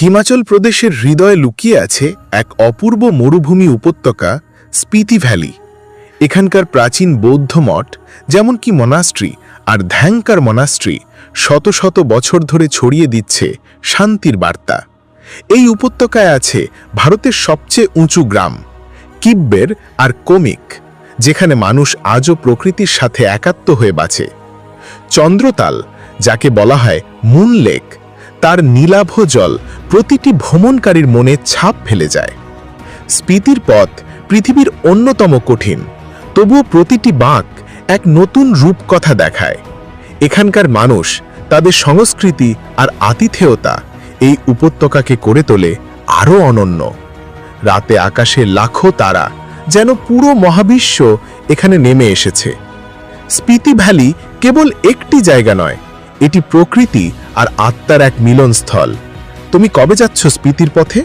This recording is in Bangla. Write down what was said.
হিমাচল প্রদেশের হৃদয়ে লুকিয়ে আছে এক অপূর্ব মরুভূমি উপত্যকা, স্পিতি ভ্যালি। এখানকার প্রাচীন বৌদ্ধ মঠ, যেমন কি মনাস্ট্রি আর ধ্যাংকার মনাস্ট্রি, শত শত বছর ধরে ছড়িয়ে দিচ্ছে শান্তির বার্তা। এই উপত্যকায় আছে ভারতের সবচেয়ে উঁচু গ্রাম, কিব্বের আর কোমিক, যেখানে মানুষ আজও প্রকৃতির সাথে একাত্ম হয়ে বাঁচে। চন্দ্রতাল, যাকে বলা হয় মুন লেক, তার নীলাভ জল প্রতিটি ভ্রমণকারীর মনে ছাপ ফেলে যায়। স্পিতির পথ পৃথিবীর অন্যতম কঠিন, তবুও প্রতিটি বাঁক এক নতুন রূপকথা দেখায়। এখানকার মানুষ, তাদের সংস্কৃতি আর আতিথেয়তা এই উপত্যকাকে করে তোলে আরও অনন্য। রাতে আকাশে লাখো তারা যেন পুরো মহাবিশ্ব এখানে নেমে এসেছে। স্পিতি ভ্যালি কেবল একটি জায়গা নয়, এটি প্রকৃতি আর আত্মার এক মিলনস্থল। তুমি কবে যাচ্ছ স্মৃতির পথে?